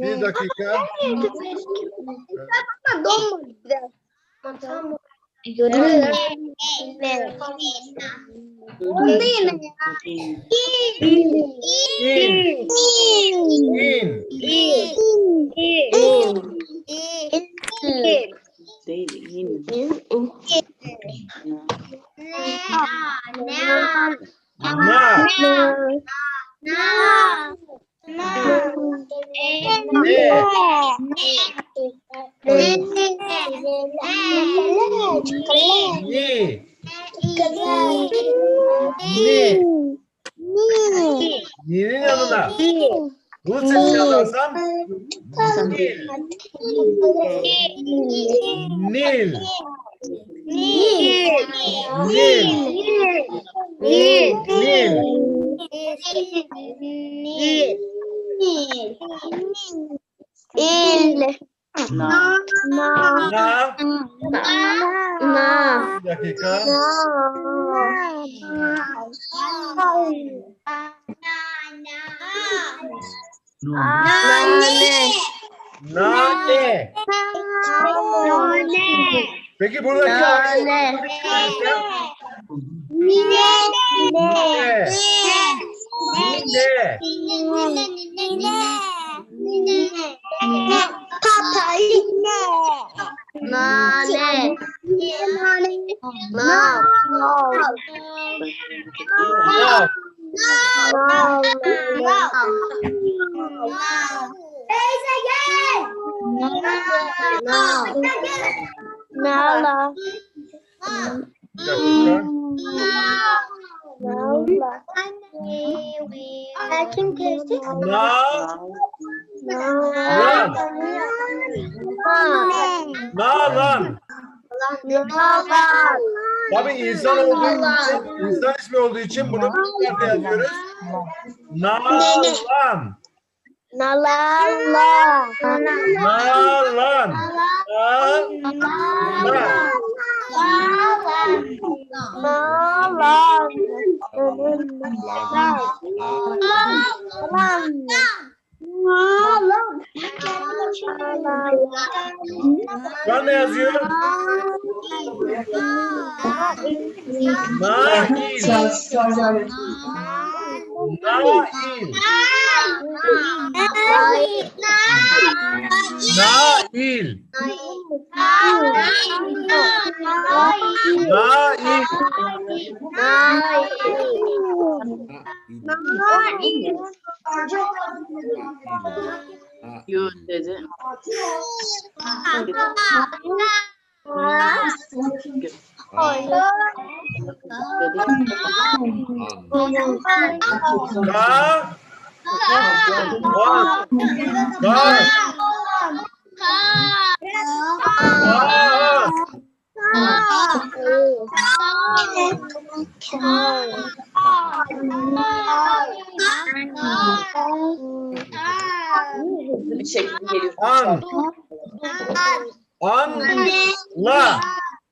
Bir dakika. İn. İn. Değil, Ne. Ni. Ni'nin yanına. Bu sesi alarsam Nil. Nil. Nil. Nil. Na. Na. Bir dakika. Nane. Peki buradaki Nane. Ne? Ne? Nane. No. Na. Nala. Bir dakika. Nala. Kim teyze? Na. Lan. Nalan. Tabii insan olduğu için, insan ismi olduğu için bunu nerede yazıyoruz? Nalan. Nalala. Nalan. Nalan. Şu an ne yazıyor? Nail. Nail. Nail. Nail. Nail. Nail. Nail. Nail. Nail. Nail. Nail. Nail. Nail. Nail. Nail. Nail. Nail. Nail. Ka. Ka. Bir şekilde geliyor. An. An. La.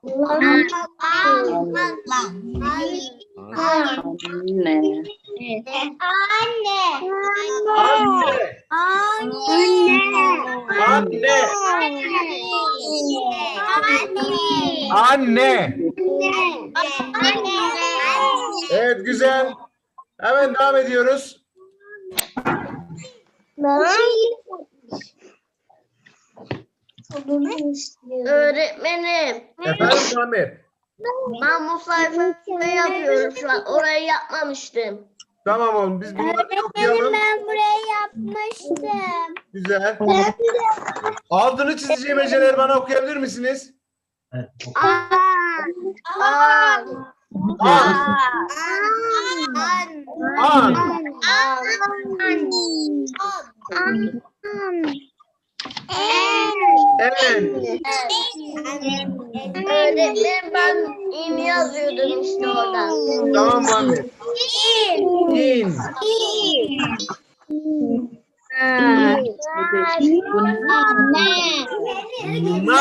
Anne. Anne. Anne. Evet güzel. Hemen devam ediyoruz. Öğretmenim. Efendim Muhammed. Ben bu sayfasını yapıyorum şu an. Orayı yapmamıştım. Tamam oğlum biz bunları okuyalım. ben burayı yapmıştım. Güzel. Altını çizeceğim heceleri bana okuyabilir misiniz? An. An. An. An. En. Öğretmenim ben in yazıyordum işte oradan. Tamam Muhammed. İn. Na.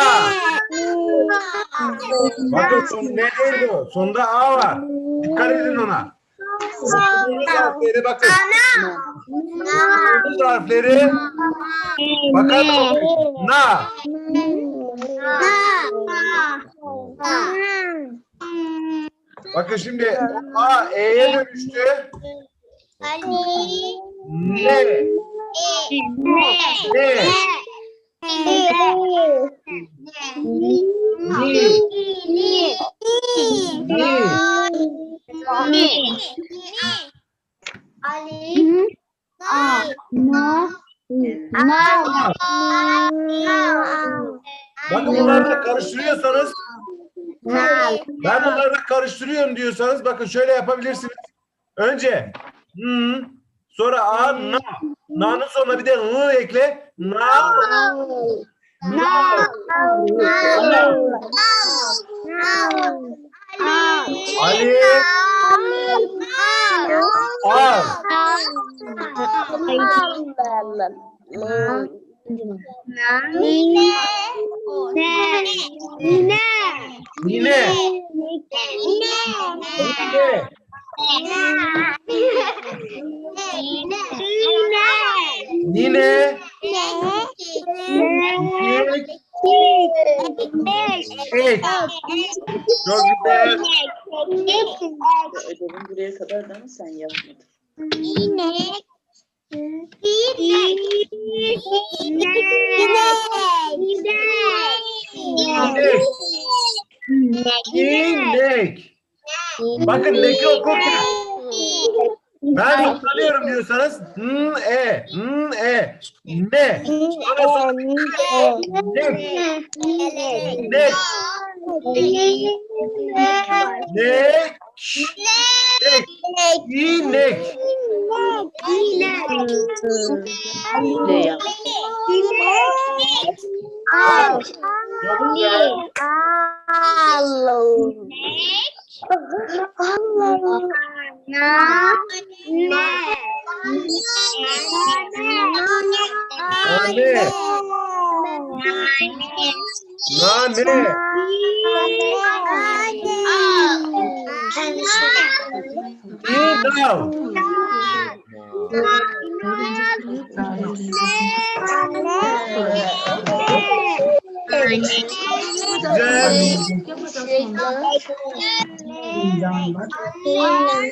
Bakın son ne değil bu? Sonda A var. Dikkat edin ona. Bu harfleri Bu harfleri bakalım. Na. Bakın şimdi A E'ye dönüştü. Ne? Ne? Bakın bunları karıştırıyorsanız ben bunları karıştırıyorum diyorsanız bakın şöyle yapabilirsiniz. Önce hı, sonra a na. Na'nın sonuna bir de ı ekle. Na. Na. Ali. Al. Nine. Nine. Nine. Ek. Ek. Çok güzel. Ödevin buraya kadar da mı sen yapmadın? İnek. İnek. Bakın neki okurken ben kullanıyorum diyorsanız n e n e ne sonra sonra nek nek nek nek inek. Ne yap? Çok güzel. Nane nane İdal. Güzel.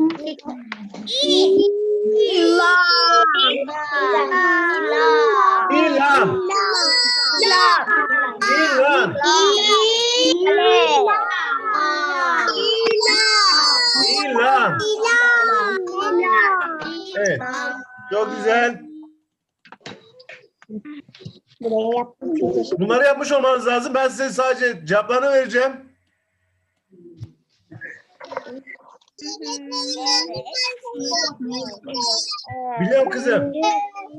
ilan ilan ilan evet çok güzel bunları yapmış olmanız lazım. Ben size sadece cevaplarını vereceğim biliyorum kızım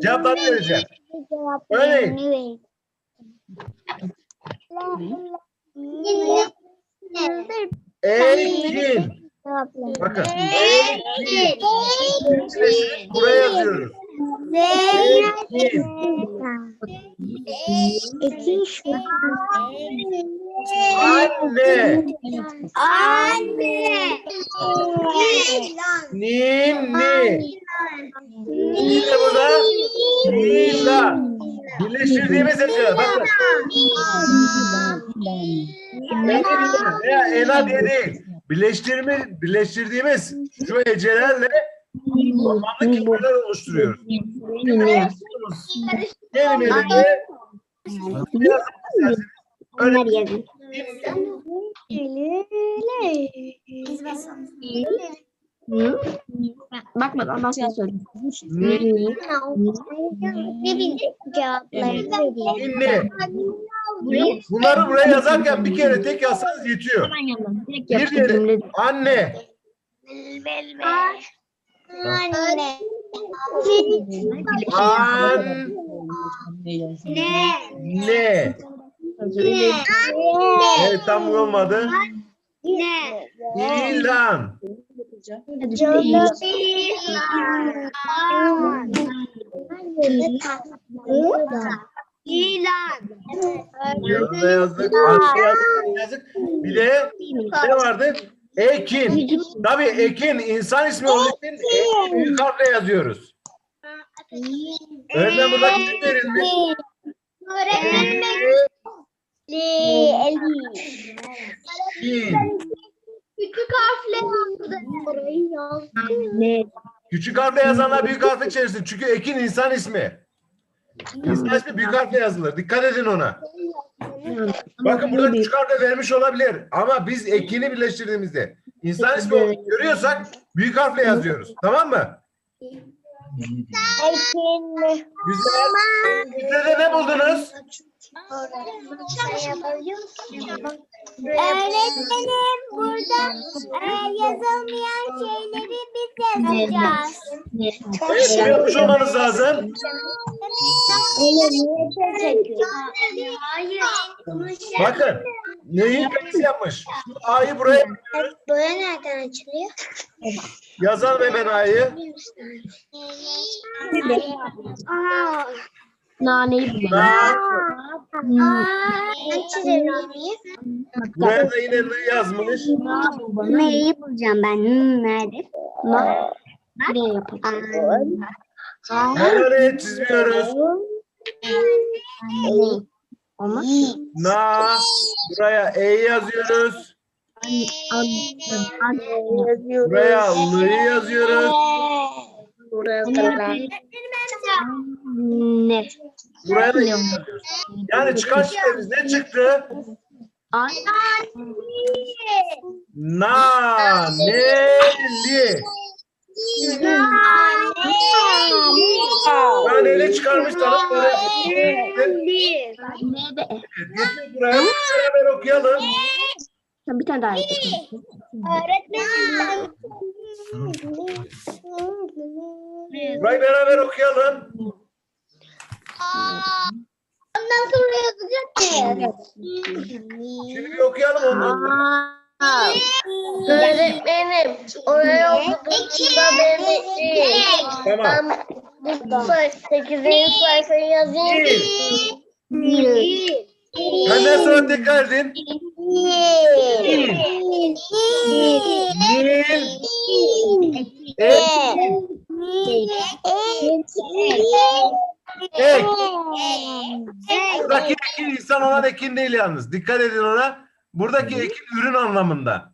cevaplarını vereceğim Örneğin. Ekin. Bakın. Ekin. Buraya yazıyoruz. Anne. Anne. Ninni. İyi de burada. İlla. Birleştirdiğimiz heceler. Bakın. Veya ela diye değil. Birleştirme, birleştirdiğimiz şu hecelerle anlamlı kelimeler oluşturuyoruz. Kelimeleri Onlar yazın. Bakmadan ben sana söyleyeyim. Ne bileyim cevapları bunları buraya yazarken bir kere tek yazsanız yetiyor. Bir diğeri anne, Anne. an, ne. Evet tam olmadı. Ne? İlan. İlan. Anne yazdık. yazdık. Bir de ne vardı? Ekin. Tabii Ekin insan ismi olduğu için büyük harfle yazıyoruz. Öğretmen burada kim verilmiş? Öğretmenim. Küçük harfle yazdım. Küçük harfle yazanlar büyük harfle çevirsin. Çünkü Ekin insan ismi. İnsan ismi büyük harfle yazılır. Dikkat edin ona. Bakın burada küçük harfle vermiş olabilir. Ama biz Ekin'i birleştirdiğimizde insan ismi olduğunu görüyorsak büyük harfle yazıyoruz. Tamam mı? Ekin. Güzel. De ne buldunuz? Öğretmenim burada e, yazılmayan şeyleri biz yazacağız. Evet, yapmış olmanız lazım. Hayır. Bakın. Neyin kendisi yapmış? Şu A'yı buraya Boya nereden açılıyor? yazalım hemen A'yı. Aa. Naneyi bul. Na, Ne çizelim? buraya da yine N yazmış. Neyi bulacağım ben? Hmm, nerede? Na. Buraya yapalım. Bunları çizmiyoruz. Na, buraya E yazıyoruz. Buraya L'yı yazıyoruz. Ne? Buraya da yazıyoruz. Yani çıkan şeylerimiz ne çıktı? Ay. Naneli. Naneli çıkarmış tanım. Buraya Ne de? Getir buraya. Beraber okuyalım. Sen bir tane daha yapalım. Öğretmenim. Burayı beraber okuyalım. Ondan sonra yazacak? Şimdi bir okuyalım ondan sonra. Öğretmenim, oraya okuduğumda beni değil. Tamam. Ben bu 8. sayfayı yazayım. Dil. Benden sonra tekrar edin. Dil. Ek. Ek. Buradaki ekin insan olan ekin değil yalnız. Dikkat edin ona. Buradaki ekin ürün anlamında.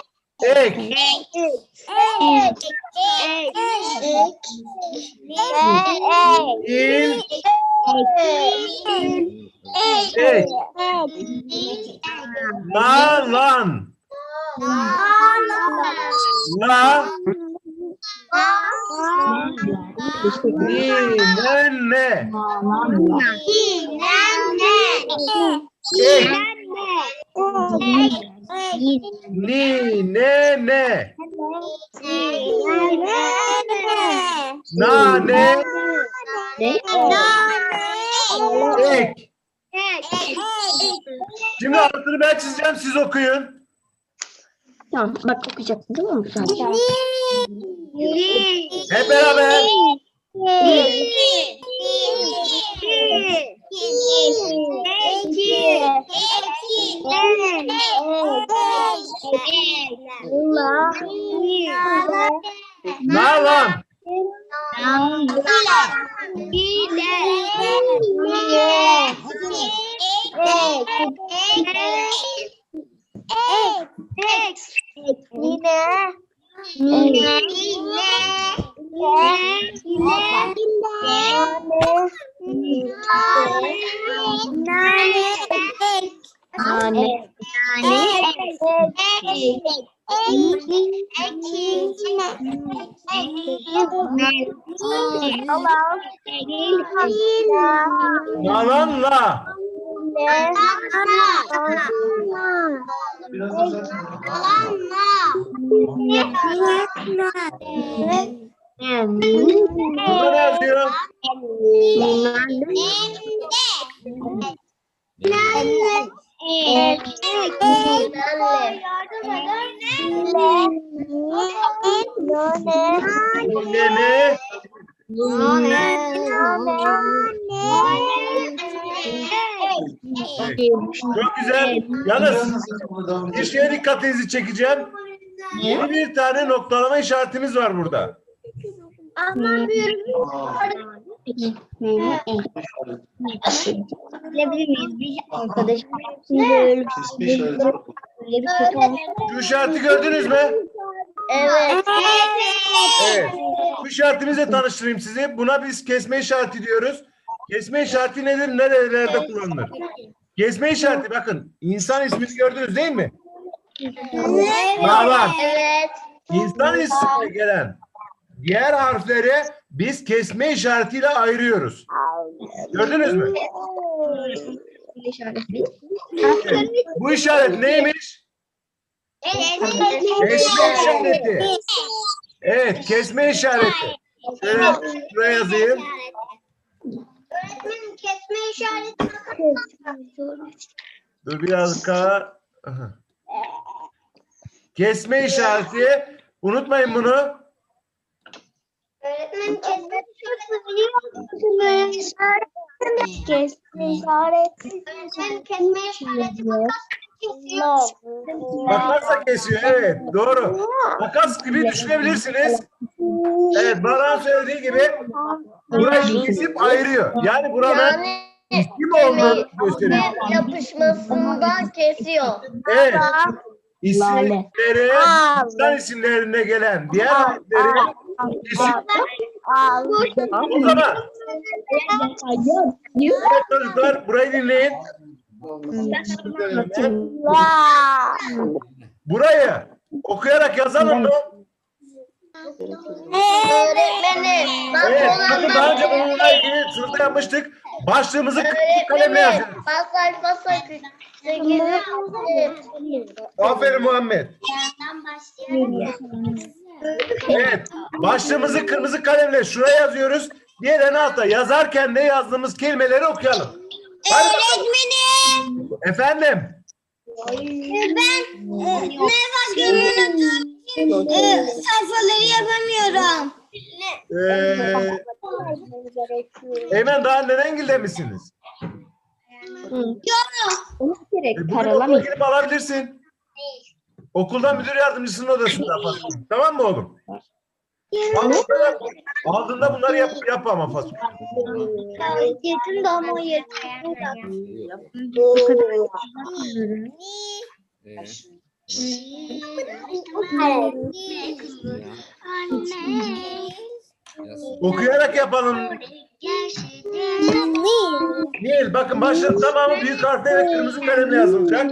Ek. İl. Ek. Nalan. La. Ninene. Ek. Ninene. Nane. Ek. Şimdi altını ben çizeceğim siz okuyun. Tamam bak okuyacaksın tamam mı? Güzel. Hep beraber. Nalam. Nalan. Nane. Nalanla. Burada ne yazıyor? Nene. Çok güzel. Yalnız bir şeye dikkatinizi çekeceğim. Yeni bir tane noktalama işaretimiz var burada. Bilebilir miyiz? Bir arkadaşım şimdi böyle işareti var. böyle bir kötü olmuş. Şu işareti gördünüz mü? Evet. Evet. Bu işaretimizle tanıştırayım sizi. Buna biz kesme işareti diyoruz. Kesme işareti nedir? Nerelerde kullanılır? Kesme işareti bakın. insan ismini gördünüz değil mi? Nalan. Evet. İnsan ismine gelen diğer harfleri biz kesme işaretiyle ayırıyoruz. Gördünüz mü? Bu işaret neymiş? Kesme işareti. Evet, kesme işareti. Şöyle şuraya yazayım. Öğretmenim kesme işareti Dur bir dakika. Aha. Kesme işareti. Unutmayın bunu. Öğretmenim kesme işareti. Öğretmenim kesme işareti makas kesiyor. Makasla kesiyor. Evet, doğru. Makas gibi düşünebilirsiniz. Evet, Baran söylediği gibi burayı kesip ayırıyor. Yani buranın Yani isim olduğunu gösteriyor. yapışmasından kesiyor. Evet. İsimleri, insan isimlerine gelen diğer harfleri O zaman evet çocuklar burayı dinleyin. Burayı okuyarak yazalım mı? Öğretmenim. Bak Evet. Bakın daha önce bununla ilgili sınıfta yapmıştık. Başlığımızı kırmızı kalemle Öğretmenim. yazıyoruz. Bak sayfa sakın. Aferin Muhammed. Evet. Başlığımızı kırmızı kalemle şuraya yazıyoruz. Diğer en altta yazarken ne yazdığımız kelimeleri okuyalım. Hadi bakalım. Efendim. Ben ne bakıyorum? sayfaları yapamıyorum. Ee, Eymen daha Nenengil'de misiniz? Onu gerek E, bugün okula karalamayız. gidip alabilirsin. Okuldan müdür yardımcısının odasında. tamam mı oğlum? Aldığında, aldığında bunları yap, yap ama fasulye. Yetim de ama yetim. O kadar. Okuyarak yapalım. Nil bakın başlık tamamı büyük harflerle kırmızı kalemle yazılacak.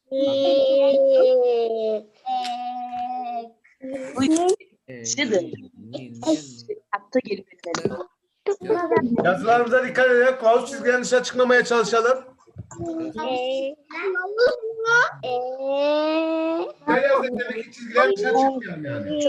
Şıdı. Hatta gelip Yazılarımıza dikkat edelim. Kılavuz çizgilerin dışına çıkmamaya çalışalım. Her yazdık demek ki çizgilerin dışına çıkmayalım yani.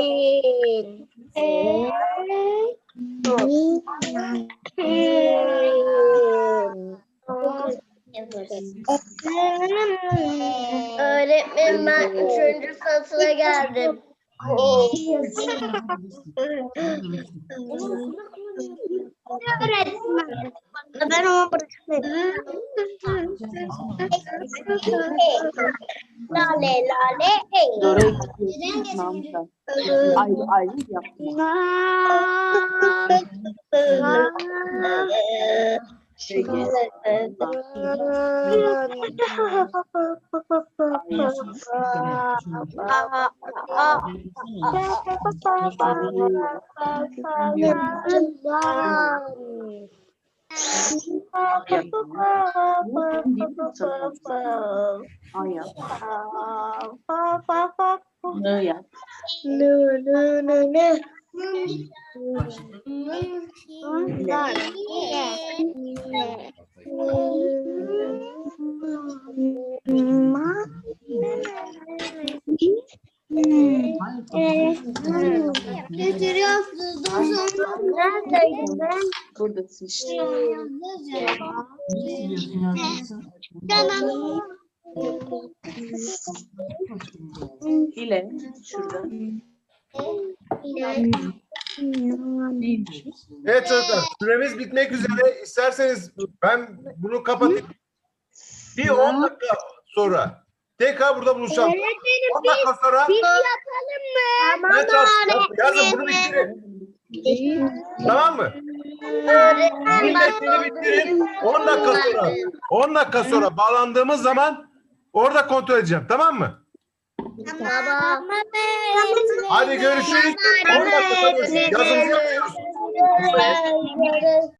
Öğretmenim ben üçüncü satıra geldim. Ben ama bırakmayayım. Lale lale hey. Namda. Ayrı ayrı yaptım. Şey Ay yap. Ne yap? Buradasın işte. İle şurada. Evet çocuklar süremiz bitmek üzere. İsterseniz ben bunu kapatayım. Bir 10 dakika sonra tekrar burada buluşalım. 10 dakika sonra Evet, yaz- yazın bunu bitirin. Tamam mı? Öğretmen Milletini bitirin. 10 dakika sonra 10 dakika sonra bağlandığımız zaman orada kontrol edeceğim. Tamam mı? Baba. Hadi görüşürüz. 10 dakika. Yazınızı yapıyoruz.